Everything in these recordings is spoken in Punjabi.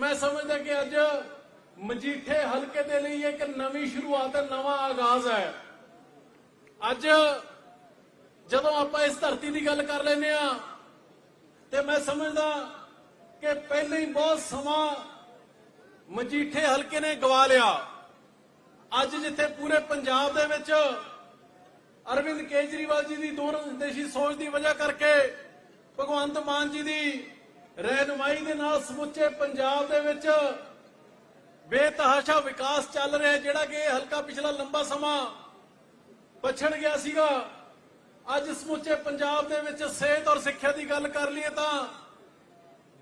ਮੈਂ ਸਮਝਦਾ ਕਿ ਅੱਜ ਮਜੀਠੇ ਹਲਕੇ ਦੇ ਲਈ ਇੱਕ ਨਵੀਂ ਸ਼ੁਰੂਆਤ ਹੈ ਨਵਾਂ ਆਗਾਜ਼ ਹੈ। ਅੱਜ ਜਦੋਂ ਆਪਾਂ ਇਸ ਧਰਤੀ ਦੀ ਗੱਲ ਕਰ ਲੈਨੇ ਆ ਤੇ ਮੈਂ ਸਮਝਦਾ ਕਿ ਪਹਿਲੇ ਹੀ ਬਹੁਤ ਸਮਾਂ ਮਜੀਠੇ ਹਲਕੇ ਨੇ ਗਵਾ ਲਿਆ। ਅੱਜ ਜਿੱਥੇ ਪੂਰੇ ਪੰਜਾਬ ਦੇ ਵਿੱਚ ਅਰਵਿੰਦ ਕੇਜਰੀਵਾਲ ਜੀ ਦੀ ਦੂਰਦੇਸ਼ੀ ਸੋਚ ਦੀ ਵਜ੍ਹਾ ਕਰਕੇ ਭਗਵੰਤ ਮਾਨ ਜੀ ਦੀ ਰਹਿਨਮਾਈ ਦੇ ਨਾਲ ਸਮੁੱਚੇ ਪੰਜਾਬ ਦੇ ਵਿੱਚ ਬੇਤਹਾਸ਼ਾ ਵਿਕਾਸ ਚੱਲ ਰਿਹਾ ਜਿਹੜਾ ਕਿ ਹਲਕਾ ਪਿਛਲਾ ਲੰਬਾ ਸਮਾਂ ਪਛੜ ਗਿਆ ਸੀਗਾ। ਅੱਜ ਸਮੁੱਚੇ ਪੰਜਾਬ ਦੇ ਵਿੱਚ ਸਿਹਤ ਔਰ ਸਿੱਖਿਆ ਦੀ ਗੱਲ ਕਰ ਲਈਏ ਤਾਂ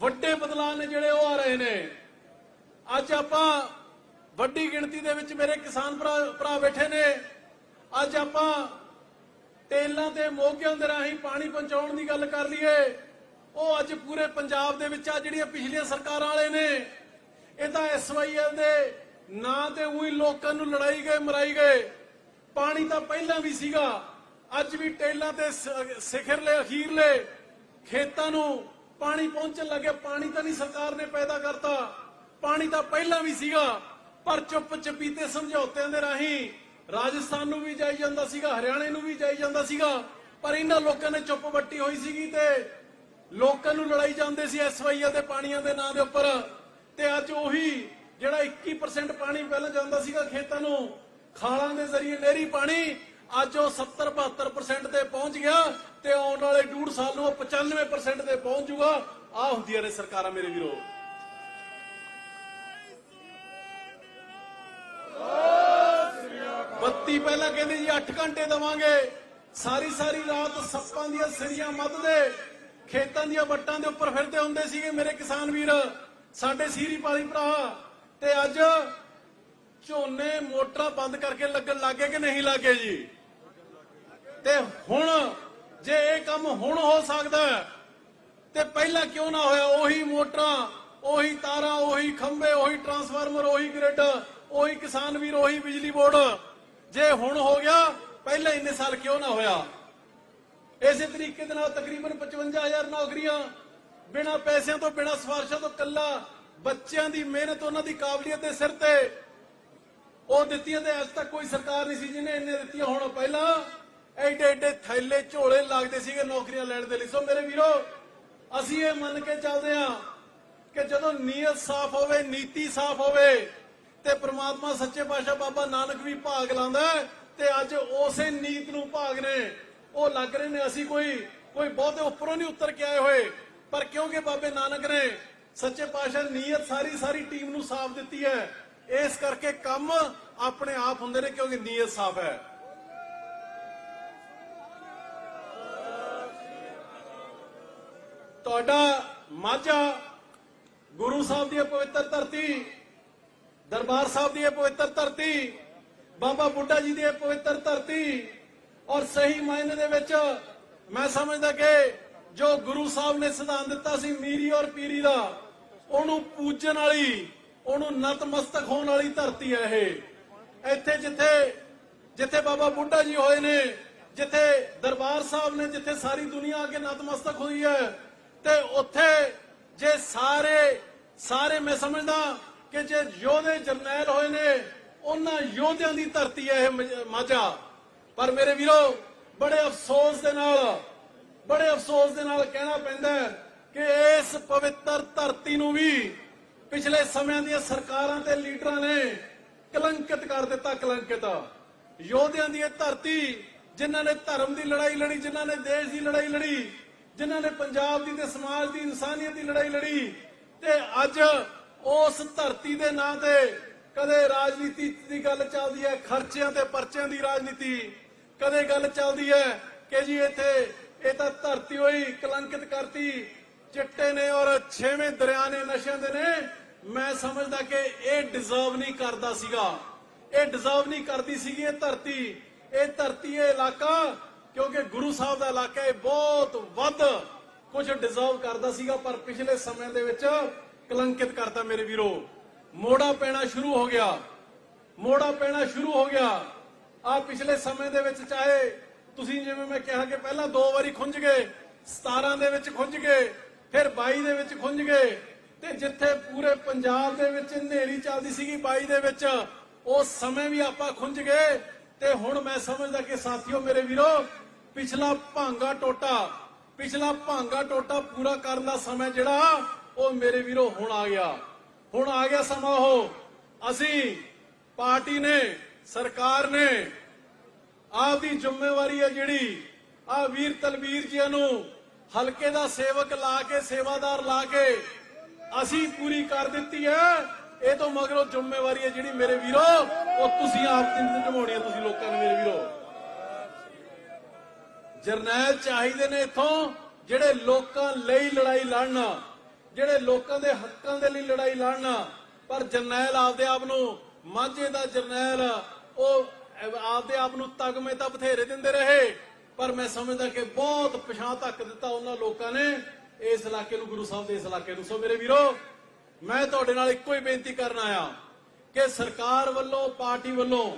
ਵੱਡੇ ਬਦਲਾਅ ਨੇ ਜਿਹੜੇ ਉਹ ਆ ਰਹੇ ਨੇ। ਅੱਜ ਆਪਾਂ ਵੱਡੀ ਗਿਣਤੀ ਦੇ ਵਿੱਚ ਮੇਰੇ ਕਿਸਾਨ ਭਰਾ ਭਰਾ ਬੈਠੇ ਨੇ। ਅੱਜ ਆਪਾਂ ਟੇਲਾਂ ਤੇ ਮੋਗਿਆਂ ਦੇ ਰਾਹੀਂ ਪਾਣੀ ਪਹੁੰਚਾਉਣ ਦੀ ਗੱਲ ਕਰ ਲਈਏ। ਉਹ ਅੱਜ ਪੂਰੇ ਪੰਜਾਬ ਦੇ ਵਿੱਚ ਆ ਜਿਹੜੀਆਂ ਪਿਛਲੀਆਂ ਸਰਕਾਰਾਂ ਵਾਲੇ ਨੇ, ਇਹ ਤਾਂ ਐਸਵਾਈਐਲ ਦੇ ਨਾਂ ਤੇ ਉਹੀ ਲੋਕਾਂ ਨੂੰ ਲੜਾਈ ਗਏ, ਮਰਾਈ ਗਏ। ਪਾਣੀ ਤਾਂ ਪਹਿਲਾਂ ਵੀ ਸੀਗਾ, ਅੱਜ ਵੀ ਟੇਲਾਂ ਤੇ ਸਿਖਰਲੇ ਅਖੀਰਲੇ ਖੇਤਾਂ ਨੂੰ ਪਾਣੀ ਪਹੁੰਚਣ ਲੱਗਿਆ ਪਾਣੀ ਤਾਂ ਨਹੀਂ ਸਰਕਾਰ ਨੇ ਪੈਦਾ ਕਰਤਾ। ਪਾਣੀ ਤਾਂ ਪਹਿਲਾਂ ਵੀ ਸੀਗਾ, ਪਰ ਚੁੱਪ ਚਪੀਤੇ ਸਮਝੌਤਿਆਂ ਦੇ ਰਾਹੀਂ ਰਾਜਸਥਾਨ ਨੂੰ ਵੀ ਜਾਈ ਜਾਂਦਾ ਸੀਗਾ, ਹਰਿਆਣੇ ਨੂੰ ਵੀ ਜਾਈ ਜਾਂਦਾ ਸੀਗਾ, ਪਰ ਇਹਨਾਂ ਲੋਕਾਂ ਨੇ ਚੁੱਪ ਵੱਟੀ ਹੋਈ ਸੀਗੀ ਤੇ ਲੋਕਾਂ ਨੂੰ ਲੜਾਈ ਜਾਂਦੇ ਸੀ ਐਸਵਾਈਐਲ ਦੇ ਪਾਣੀਆਂ ਦੇ ਨਾਂ ਦੇ ਉੱਪਰ। ਤੇ ਅੱਜ ਉਹੀ ਜਿਹੜਾ 21% ਪਾਣੀ ਪਹਿਲਾਂ ਜਾਂਦਾ ਸੀਗਾ ਖੇਤਾਂ ਨੂੰ, ਖਾਲਾਂ ਦੇ ਜ਼ਰੀਏ ਨਹਿਰੀ ਪਾਣੀ, ਅੱਜ ਉਹ 70 72% ਤੇ ਪਹੁੰਚ ਗਿਆ ਤੇ ਆਉਣ ਵਾਲੇ ਡੂਢ ਸਾਲ ਨੂੰ ਉਹ 95% ਤੇ ਪਹੁੰਚ ਜਾਊਗਾ ਆ ਹੁੰਦੀਆਂ ਨੇ ਸਰਕਾਰਾਂ ਮੇਰੇ ਵੀਰੋ। ਬੱਤੀ ਪਹਿਲਾਂ ਕਹਿੰਦੇ ਜੀ 8 ਘੰਟੇ ਦਵਾਂਗੇ। ਸਾਰੀ ਸਾਰੀ ਰਾਤ ਸੱਪਾਂ ਦੀਆਂ ਸਿਰੀਆਂ ਮੱਧਦੇ। ਖੇਤਾਂ ਦੀਆਂ ਵੱਟਾਂ ਦੇ ਉੱਪਰ ਫਿਰਦੇ ਹੁੰਦੇ ਸੀਗੇ ਮੇਰੇ ਕਿਸਾਨ ਵੀਰ, ਸਾਡੇ ਸੀਰੀ ਪਾਲੀ ਭਰਾ। ਤੇ ਅੱਜ ਝੋਨੇ ਮੋਟਰਾਂ ਬੰਦ ਕਰਕੇ ਲੱਗਣ ਲੱਗੇ ਕਿ ਨਹੀਂ ਲੱਗੇ ਜੀ? ਤੇ ਹੁਣ ਜੇ ਇਹ ਕੰਮ ਹੁਣ ਹੋ ਸਕਦਾ ਤੇ ਪਹਿਲਾਂ ਕਿਉਂ ਨਾ ਹੋਇਆ? ਉਹੀ ਮੋਟਰਾਂ, ਉਹੀ ਤਾਰਾਂ, ਉਹੀ ਖੰਭੇ, ਉਹੀ ਟਰਾਂਸਫਾਰਮਰ, ਉਹੀ ਗ੍ਰਿਡ, ਉਹੀ ਕਿਸਾਨ ਵੀਰ, ਉਹੀ ਬਿਜਲੀ ਬੋਰਡ। ਜੇ ਹੁਣ ਹੋ ਗਿਆ, ਪਹਿਲਾਂ ਇੰਨੇ ਸਾਲ ਕਿਉਂ ਨਾ ਹੋਇਆ? ਇਸੇ ਤਰੀਕੇ ਦੇ ਨਾਲ ਤਕਰੀਬਨ 55000 ਨੌਕਰੀਆਂ, ਬਿਨਾਂ ਪੈਸਿਆਂ ਤੋਂ, ਬਿਨਾਂ ਸਿਫਾਰਸ਼ਾਂ ਤੋਂ ਕੱਲਾ ਬੱਚਿਆਂ ਦੀ ਮਿਹਨਤ, ਉਹਨਾਂ ਦੀ ਕਾਬਲੀਅਤ ਦੇ ਸਿਰ ਤੇ ਉਹ ਦਿੱਤੀਆਂ ਤੇ ਅੱਜ ਤੱਕ ਕੋਈ ਸਰਕਾਰ ਨਹੀਂ ਸੀ ਜਿਹਨੇ ਇੰਨੇ ਦਿੱਤੀਆਂ। ਹੁਣ ਪਹਿਲਾਂ ਐਡੇ ਐਡੇ ਥੈਲੇ ਝੋਲੇ ਲੱਗਦੇ ਸੀਗੇ ਨੌਕਰੀਆਂ ਲੈਣ ਦੇ ਲਈ। ਸੋ ਮੇਰੇ ਵੀਰੋ, ਅਸੀਂ ਇਹ ਮੰਨ ਕੇ ਚੱਲਦੇ ਹਾਂ ਕਿ ਜਦੋਂ ਨੀਅਤ ਸਾਫ਼ ਹੋਵੇ, ਨੀਤੀ ਸਾਫ਼ ਹੋਵੇ ਤੇ ਪ੍ਰਮਾਤਮਾ ਸੱਚੇ ਪਾਤਸ਼ਾਹ ਬਾਬਾ ਨਾਨਕ ਵੀ ਭਾਗ ਲਾਉਂਦਾ ਤੇ ਅੱਜ ਉਸੇ ਨੀਤ ਨੂੰ ਭਾਗ ਨੇ ਉਹ ਲੱਗ ਰਹੇ ਨੇ, ਅਸੀਂ ਕੋਈ ਕੋਈ ਬਹੁਤੇ ਉੱਪਰੋਂ ਨਹੀਂ ਉਤਰ ਕੇ ਆਏ ਹੋਏ। ਪਰ ਕਿਉਂਕਿ ਬਾਬੇ ਨਾਨਕ ਨੇ ਸੱਚੇ ਪਾਤਸ਼ਾਹ ਨੀਅਤ ਸਾਰੀ ਸਾਰੀ ਟੀਮ ਨੂੰ ਸਾਫ਼ ਦਿੱਤੀ ਹੈ, ਇਸ ਕਰਕੇ ਕੰਮ ਆਪਣੇ ਆਪ ਹੁੰਦੇ ਨੇ ਕਿਉਂਕਿ ਨੀਅਤ ਸਾਫ਼ ਹੈ। ਤੁਹਾਡਾ ਮਾਝਾ ਗੁਰੂ ਸਾਹਿਬ ਦੀ ਪਵਿੱਤਰ ਧਰਤੀ, ਦਰਬਾਰ ਸਾਹਿਬ ਦੀ ਪਵਿੱਤਰ ਧਰਤੀ, ਬਾਬਾ ਬੁੱਢਾ ਜੀ ਦੀ ਇਹ ਪਵਿੱਤਰ ਧਰਤੀ ਔਰ ਸਹੀ ਮਾਇਨੇ ਦੇ ਵਿੱਚ ਮੈਂ ਸਮਝਦਾ ਕਿ ਜੋ ਗੁਰੂ ਸਾਹਿਬ ਨੇ ਸਿਧਾਂਤ ਦਿੱਤਾ ਸੀ ਮੀਰੀ ਔਰ ਪੀਰੀ ਦਾ, ਉਹਨੂੰ ਪੂਜਣ ਵਾਲੀ, ਉਹਨੂੰ ਨਤਮਸਤਕ ਹੋਣ ਵਾਲੀ ਧਰਤੀ ਹੈ ਇਹ। ਇੱਥੇ ਜਿੱਥੇ ਜਿੱਥੇ ਬਾਬਾ ਬੁੱਢਾ ਜੀ ਹੋਏ ਨੇ, ਜਿੱਥੇ ਦਰਬਾਰ ਸਾਹਿਬ ਨੇ, ਜਿੱਥੇ ਸਾਰੀ ਦੁਨੀਆ ਆ ਕੇ ਨਤਮਸਤਕ ਹੋਈ ਹੈ, ਤੇ ਉੱਥੇ ਜੇ ਸਾਰੇ ਸਾਰੇ ਮੈਂ ਸਮਝਦਾ ਕਿ ਜੇ ਯੋਧੇ ਜਰਨੈਲ ਹੋਏ ਨੇ, ਉਹਨਾਂ ਯੋਧਿਆਂ ਦੀ ਧਰਤੀ ਹੈ ਇਹ ਮਾਝਾ। ਪਰ ਮੇਰੇ ਵੀਰੋ, ਬੜੇ ਅਫਸੋਸ ਦੇ ਨਾਲ, ਬੜੇ ਅਫਸੋਸ ਦੇ ਨਾਲ ਕਹਿਣਾ ਪੈਂਦਾ ਕਿ ਇਸ ਪਵਿੱਤਰ ਧਰਤੀ ਨੂੰ ਵੀ ਪਿਛਲੇ ਸਮਿਆਂ ਦੀਆਂ ਸਰਕਾਰਾਂ ਤੇ ਲੀਡਰਾਂ ਨੇ ਕਲੰਕਿਤ ਕਰ ਦਿੱਤਾ, ਕਲੰਕਿਤ। ਯੋਧਿਆਂ ਦੀ ਇਹ ਧਰਤੀ, ਜਿਨ੍ਹਾਂ ਨੇ ਧਰਮ ਦੀ ਲੜਾਈ ਲੜੀ, ਜਿਨ੍ਹਾਂ ਨੇ ਦੇਸ਼ ਦੀ ਲੜਾਈ ਲੜੀ, ਜਿਨ੍ਹਾਂ ਨੇ ਪੰਜਾਬ ਦੀ ਤੇ ਸਮਾਜ ਦੀ, ਇਨਸਾਨੀਅਤ ਦੀ ਲੜਾਈ ਲੜੀ, ਤੇ ਅੱਜ ਉਸ ਧਰਤੀ ਦੇ ਨਾਂ ਤੇ ਕਦੇ ਰਾਜਨੀਤੀ ਦੀ ਗੱਲ ਚੱਲਦੀ ਹੈ, ਖਰਚਿਆਂ ਤੇ ਪਰਚਿਆਂ ਦੀ ਰਾਜਨੀਤੀ ਕਦੇ ਗੱਲ ਚੱਲਦੀ ਹੈ ਕਿ ਜੀ ਇੱਥੇ ਇਹ ਤਾਂ ਧਰਤੀ ਹੋਈ ਕਲੰਕਿਤ ਕਰਤੀ, ਚਿੱਟੇ ਨੇ ਔਰ ਛੇਵੇਂ ਦਰਿਆ ਨੇ ਨਸ਼ਿਆਂ ਦੇ ਨੇ। ਮੈਂ ਸਮਝਦਾ ਕਿ ਇਹ ਡਿਜ਼ਰਵ ਨਹੀਂ ਕਰਦਾ ਸੀਗਾ। ਇਹ ਡਿਜ਼ਰਵ ਨਹੀਂ ਕਰਦੀ ਸੀਗੀ ਇਹ ਧਰਤੀ। ਇਹ ਧਰਤੀ, ਇਹ ਇਲਾਕਾ, ਕਿਉਂਕਿ ਗੁਰੂ ਸਾਹਿਬ ਦਾ ਇਲਾਕਾ ਇਹ ਬਹੁਤ ਵੱਧ ਕੁਝ ਡਿਜ਼ਰਵ ਕਰਦਾ ਸੀਗਾ, ਪਰ ਪਿਛਲੇ ਸਮੇਂ ਦੇ ਵਿੱਚ ਕਲੰਕਿਤ ਕਰਤਾ ਮੇਰੇ ਵੀਰੋ। ਮੋੜਾ ਪੈਣਾ ਸ਼ੁਰੂ ਹੋ ਗਿਆ। ਮੋੜਾ ਪੈਣਾ ਸ਼ੁਰੂ ਹੋ ਗਿਆ। ਆ ਪਿਛਲੇ ਸਮੇਂ ਦੇ ਵਿੱਚ ਚਾਹੇ ਤੁਸੀਂ ਜਿਵੇਂ ਮੈਂ ਕਿਹਾ ਕਿ ਪਹਿਲਾਂ ਦੋ ਵਾਰੀ ਖੁੰਝ ਗਏ 17 ਦੇ ਵਿੱਚ ਖੁੰਝ ਗਏ, ਫਿਰ 22 ਦੇ ਵਿੱਚ ਖੁੰਝ ਗਏ ਤੇ ਜਿੱਥੇ ਪੂਰੇ ਪੰਜਾਬ ਦੇ ਵਿੱਚ ਹਨੇਰੀ ਚੱਲਦੀ ਸੀਗੀ 22 ਦੇ ਵਿੱਚ ਉਸ ਸਮੇਂ ਵੀ ਆਪਾਂ ਖੁੰਝ ਗਏ ਤੇ ਹੁਣ ਮੈਂ ਸਮਝਦਾ ਕਿ ਸਾਥੀਓ ਮੇਰੇ ਵੀਰੋ, ਪਿਛਲਾ ਭਾਂਗਾ ਟੋਟਾ, ਪਿਛਲਾ ਭਾਂਗਾ ਟੋਟਾ ਪੂਰਾ ਕਰਨ ਦਾ ਸਮਾਂ ਜਿਹੜਾ, ਉਹ ਮੇਰੇ ਵੀਰੋ ਹੁਣ ਆ ਗਿਆ। ਹੁਣ ਆ ਗਿਆ ਸਮਾਂ ਉਹ। ਅਸੀਂ ਪਾਰਟੀ ਨੇ ਸਰਕਾਰ ਨੇ ਆਪਦੀ ਜ਼ਿੰਮੇਵਾਰੀ ਹੈ ਜਿਹੜੀ ਆ ਵੀਰ ਤਲਵੀਰ ਜੀ ਨੂੰ ਹਲਕੇ ਦਾ ਸੇਵਕ ਲਾ ਕੇ, ਸੇਵਾਦਾਰ ਲਾ ਕੇ ਅਸੀਂ ਪੂਰੀ ਕਰ ਦਿੱਤੀ ਹੈ। ਇਹ ਤੋਂ ਮਗਰੋਂ ਜ਼ਿੰਮੇਵਾਰੀ ਹੈ ਜਿਹੜੀ ਮੇਰੇ ਵੀਰੋ, ਉਹ ਤੁਸੀਂ ਆਪ ਦੀ ਨਿਭਾਉਣੀ ਹੈ, ਤੁਸੀਂ ਲੋਕਾਂ ਨੇ ਮੇਰੇ ਵੀਰੋ। ਜਰਨੈਲ ਚਾਹੀਦੇ ਨੇ ਇੱਥੋਂ, ਜਿਹੜੇ ਲੋਕਾਂ ਲਈ ਲੜਾਈ ਲੜਨ, ਜਿਹੜੇ ਲੋਕਾਂ ਦੇ ਹੱਕਾਂ ਦੇ ਲਈ ਲੜਾਈ ਲੜਨ, ਪਰ ਜਰਨੈਲ ਆਪਦੇ ਆਪ ਨੂੰ ਮਾਝੇ ਦਾ ਜਰਨੈਲ ਉਹ ਆਪਦੇ ਆਪ ਨੂੰ ਤਗਮੇ ਤਾਂ ਬਥੇਰੇ ਦਿੰਦੇ ਰਹੇ, ਪਰ ਮੈਂ ਸਮਝਦਾ ਕਿ ਬਹੁਤ ਪਛਾਣ ਤੱਕ ਦਿੱਤਾ ਉਹਨਾਂ ਲੋਕਾਂ ਨੇ ਇਸ ਇਲਾਕੇ ਨੂੰ, ਗੁਰੂ ਸਾਹਿਬ ਦੇ ਇਸ ਇਲਾਕੇ ਨੂੰ। ਸੋ ਮੇਰੇ ਵੀਰੋ, ਮੈਂ ਤੁਹਾਡੇ ਨਾਲ ਇੱਕੋ ਹੀ ਬੇਨਤੀ ਕਰਨ ਆਇਆ ਕਿ ਸਰਕਾਰ ਵੱਲੋਂ, ਪਾਰਟੀ ਵੱਲੋਂ